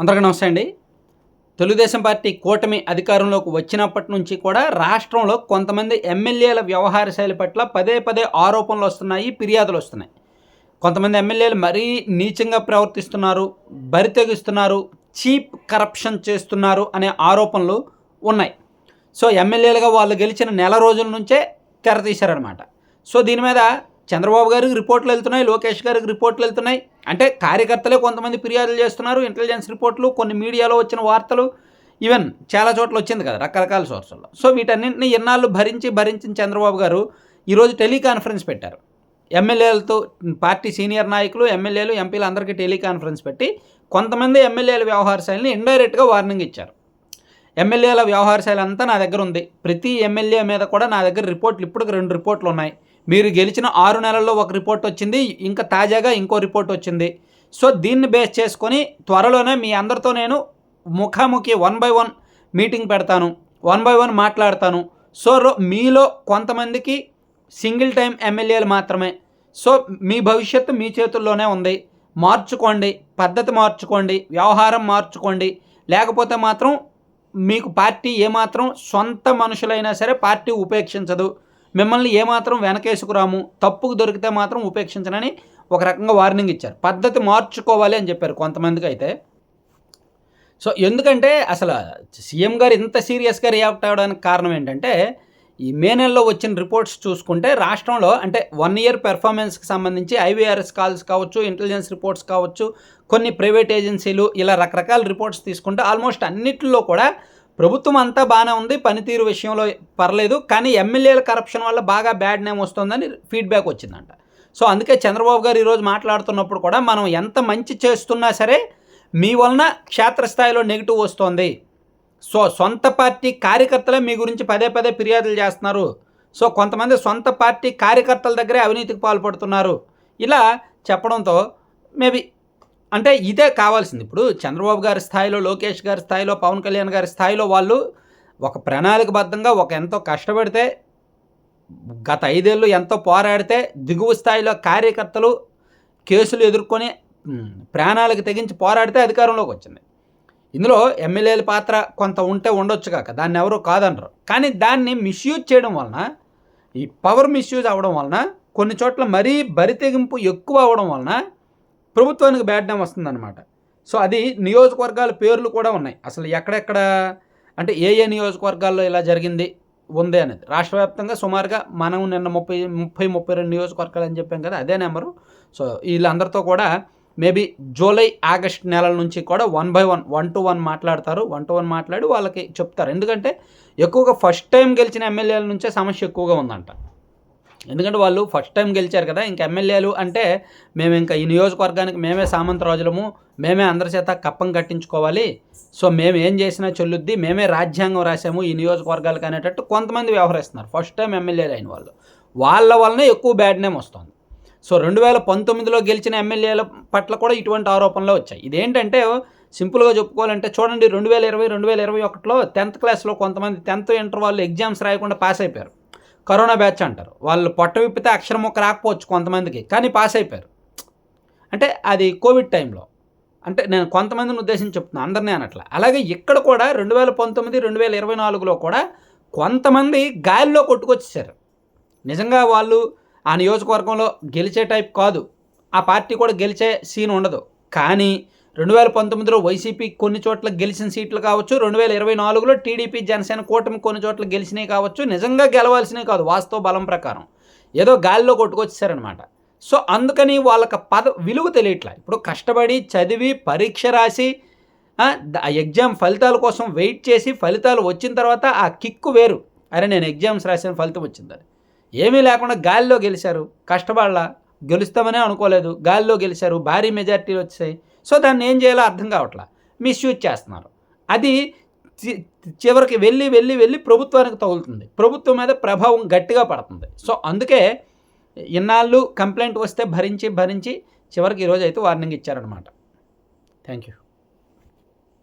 అందరికీ నమస్తే అండి. తెలుగుదేశం పార్టీ కూటమి అధికారంలోకి వచ్చినప్పటి నుంచి కూడా రాష్ట్రంలో కొంతమంది ఎమ్మెల్యేల వ్యవహార శైలి పట్ల పదే పదే ఆరోపణలు వస్తున్నాయి ఫిర్యాదులు వస్తున్నాయి. కొంతమంది ఎమ్మెల్యేలు మరీ నీచంగా ప్రవర్తిస్తున్నారు బరి తెగిస్తున్నారు చీప్ కరప్షన్ చేస్తున్నారు అనే ఆరోపణలు ఉన్నాయి. సో ఎమ్మెల్యేలుగా వాళ్ళు గెలిచిన నెల రోజుల నుంచే తెరతీశారనమాట సో దీని మీద చంద్రబాబు గారికి రిపోర్ట్లు వెళ్తున్నాయి లోకేష్ గారికి రిపోర్ట్లు వెళ్తున్నాయి. అంటే కార్యకర్తలే కొంతమంది ఫిర్యాదులు చేస్తున్నారు ఇంటెలిజెన్స్ రిపోర్ట్లు కొన్ని మీడియాలో వచ్చిన వార్తలు. ఈవెన్ చాలా చోట్ల వచ్చింది కదా రకరకాల సోర్సుల్లో సో వీటన్నింటినీ ఎన్నాళ్ళు భరించి భరించిన చంద్రబాబు గారు ఈరోజు టెలికాన్ఫరెన్స్ పెట్టారు. ఎమ్మెల్యేలతో పార్టీ సీనియర్ నాయకులు ఎమ్మెల్యేలు ఎంపీలు అందరికీ టెలికాన్ఫరెన్స్ పెట్టి కొంతమంది ఎమ్మెల్యేల వ్యవహార శైలిని ఇండైరెక్ట్గా వార్నింగ్ ఇచ్చారు. ఎమ్మెల్యేల వ్యవహార శైలి అంతా నా దగ్గర ఉంది. ప్రతి ఎమ్మెల్యే మీద కూడా నా దగ్గర రిపోర్ట్లు ఇప్పటికి రెండు రిపోర్ట్లు ఉన్నాయి. మీరు గెలిచిన ఆరు నెలల్లో ఒక రిపోర్ట్ వచ్చింది ఇంకా తాజాగా ఇంకో రిపోర్ట్ వచ్చింది. సో దీన్ని బేస్ చేసుకొని త్వరలోనే మీ అందరితో నేను ముఖాముఖి వన్ బై వన్ మీటింగ్ పెడతాను వన్ బై వన్ మాట్లాడతాను. సో రో- మీలో కొంతమందికి సింగిల్ టైం ఎమ్మెల్యేలు మాత్రమే. సో మీ భవిష్యత్తు మీ చేతుల్లోనే ఉంది. మార్చుకోండి పద్ధతి మార్చుకోండి వ్యవహారం మార్చుకోండి. లేకపోతే మాత్రం మీకు పార్టీ ఏమాత్రం సొంత మనుషులైనా సరే పార్టీ ఉపేక్షించదు. మిమ్మల్ని ఏమాత్రం వెనకేసుకురాము తప్పుకు దొరికితే మాత్రం ఉపేక్షించనని ఒక రకంగా వార్నింగ్ ఇచ్చారు. పద్ధతి మార్చుకోవాలి అని చెప్పారు కొంతమందికి అయితే. సో ఎందుకంటే అసలు సీఎం గారు ఇంత సీరియస్గా రియాక్ట్ అవ్వడానికి కారణం ఏంటంటే ఈ మే నెలలో వచ్చిన రిపోర్ట్స్ చూసుకుంటే రాష్ట్రంలో అంటే వన్ ఇయర్ పెర్ఫార్మెన్స్కి సంబంధించి ఐవీఆర్ఎస్ కాల్స్ కావచ్చు ఇంటెలిజెన్స్ రిపోర్ట్స్ కావచ్చు కొన్ని ప్రైవేట్ ఏజెన్సీలు ఇలా రకరకాల రిపోర్ట్స్ తీసుకుంటే ఆల్మోస్ట్ అన్నిటిలో కూడా ప్రభుత్వం అంతా బాగానే ఉంది పనితీరు విషయంలో పర్లేదు కానీ ఎమ్మెల్యేల కరప్షన్ వల్ల బాగా బ్యాడ్ నేమ్ వస్తుందని ఫీడ్బ్యాక్ వచ్చిందంట. సో అందుకే చంద్రబాబు గారు ఈరోజు మాట్లాడుతున్నప్పుడు కూడా మనం ఎంత మంచి చేస్తున్నా సరే మీ వలన క్షేత్రస్థాయిలో నెగిటివ్ వస్తుంది. సో సొంత పార్టీ కార్యకర్తలే మీ గురించి పదే పదే ఫిర్యాదులు చేస్తున్నారు. సో కొంతమంది సొంత పార్టీ కార్యకర్తల దగ్గరే అవినీతికి పాల్పడుతున్నారు. ఇలా చెప్పడంతో మేబీ అంటే ఇదే కావాల్సింది. ఇప్పుడు చంద్రబాబు గారి స్థాయిలో లోకేష్ గారి స్థాయిలో పవన్ కళ్యాణ్ గారి స్థాయిలో వాళ్ళు ఒక ప్రణాళికబద్ధంగా ఒక ఎంతో కష్టపడితే గత ఐదేళ్ళు ఎంతో పోరాడితే దిగువ స్థాయిలో కార్యకర్తలు కేసులు ఎదుర్కొని ప్రాణాలకు తెగించి పోరాడితే అధికారంలోకి వచ్చింది. ఇందులో ఎమ్మెల్యేల పాత్ర కొంత ఉంటే ఉండొచ్చు కాక దాన్ని ఎవరు కాదనరు. కానీ దాన్ని మిస్యూజ్ చేయడం వలన ఈ పవర్ మిస్యూజ్ అవ్వడం వలన కొన్ని చోట్ల మరీ బరితెగింపు ఎక్కువ అవ్వడం వలన ప్రభుత్వానికి బ్యాడ్ నేమ్ వస్తుందన్నమాట. సో అది నియోజకవర్గాల పేర్లు కూడా ఉన్నాయి. అసలు ఎక్కడెక్కడ అంటే ఏ ఏ నియోజకవర్గాల్లో ఇలా జరిగింది ఉంది అనేది. రాష్ట్ర వ్యాప్తంగా సుమారుగా మనం నిన్న ముప్పై ముప్పై ముప్పై రెండు నియోజకవర్గాలు అని చెప్పాం కదా అదే నెంబరు. సో వీళ్ళందరితో కూడా మేబీ జూలై ఆగస్ట్ నెలల నుంచి కూడా one by one one to one మాట్లాడతారు. వన్ టు వన్ మాట్లాడి వాళ్ళకి చెప్తారు. ఎందుకంటే ఎక్కువగా ఫస్ట్ టైం గెలిచిన ఎమ్మెల్యేల నుంచే సమస్య ఎక్కువగా ఉందంట. ఎందుకంటే వాళ్ళు ఫస్ట్ టైం గెలిచారు కదా ఇంక ఎమ్మెల్యేలు అంటే మేము ఇంకా ఈ నియోజకవర్గానికి మేమే సామంతరాజులము మేమే అందరి చేత కప్పం కట్టించుకోవాలి. సో మేము ఏం చేసినా చెల్లుద్ది మేమే రాజ్యాంగం రాసాము ఈ నియోజకవర్గాలకు అనేటట్టు కొంతమంది వ్యవహరిస్తున్నారు. ఫస్ట్ టైం ఎమ్మెల్యేలు అయిన వాళ్ళు. వాళ్ళ వల్లనే ఎక్కువ బ్యాడ్ నేమ్ వస్తుంది. సో రెండు వేల పంతొమ్మిదిలో గెలిచిన ఎమ్మెల్యేల పట్ల కూడా ఇటువంటి ఆరోపణలు వచ్చాయి. ఇదేంటంటే సింపుల్గా చెప్పుకోవాలంటే చూడండి రెండు వేల ఇరవై రెండు వేల ఇరవై ఒకటిలో టెన్త్ క్లాస్లో కొంతమంది టెన్త్ ఇంటర్ వాళ్ళు ఎగ్జామ్స్ రాయకుండా పాస్ అయిపోయారు. కరోనా బ్యాచ్ అంటారు. వాళ్ళు పొట్ట విప్పితే అక్షరం మొక్క రాకపోవచ్చు కొంతమందికి కానీ పాస్ అయిపోయారు. అంటే అది కోవిడ్ టైంలో. అంటే నేను కొంతమందిని ఉద్దేశించి చెప్తున్నాను అందరినీ అనట్లా. అలాగే ఇక్కడ కూడా రెండు వేల పంతొమ్మిది రెండు వేల ఇరవై నాలుగులో కూడా కొంతమంది గాలిలో కొట్టుకొచ్చేసారు. నిజంగా వాళ్ళు ఆ నియోజకవర్గంలో గెలిచే టైప్ కాదు. ఆ పార్టీ కూడా గెలిచే సీన్ ఉండదు. కానీ రెండు వేల పంతొమ్మిదిలో వైసీపీ కొన్ని చోట్ల గెలిచిన సీట్లు కావచ్చు. రెండు వేల ఇరవై నాలుగులో టీడీపీ జనసేన కూటమి కొన్ని చోట్ల గెలిచినవి కావచ్చు. నిజంగా గెలవాల్సినవి కాదు వాస్తవ బలం ప్రకారం. ఏదో గాలిలో కొట్టుకొచ్చేసారనమాట సో అందుకని వాళ్ళకి పద విలువ తెలియట్లా. ఇప్పుడు కష్టపడి చదివి పరీక్ష రాసి ఎగ్జామ్ ఫలితాల కోసం వెయిట్ చేసి ఫలితాలు వచ్చిన తర్వాత ఆ కిక్కు వేరు. అరే నేను ఎగ్జామ్స్ రాసిన ఫలితం వచ్చిందని ఏమీ లేకుండా గాలిలో గెలిచారు కష్టపడలా. గెలుస్తామనే అనుకోలేదు. గాలిలో గెలిచారు భారీ మెజార్టీలు వచ్చాయి. సో దాన్ని ఏం చేయాలో అర్థం కావట్లా. మిస్యూజ్ చేస్తున్నారు. అది చి- చివరికి వెళ్ళి వెళ్ళి వెళ్ళి ప్రభుత్వానికి తగులుతుంది. ప్రభుత్వం మీద ప్రభావం గట్టిగా పడుతుంది. సో అందుకే ఇన్నాళ్ళు కంప్లైంట్ వస్తే భరించి భరించి చివరికి ఈరోజు అయితే వార్నింగ్ ఇచ్చారనమాట థ్యాంక్ యూ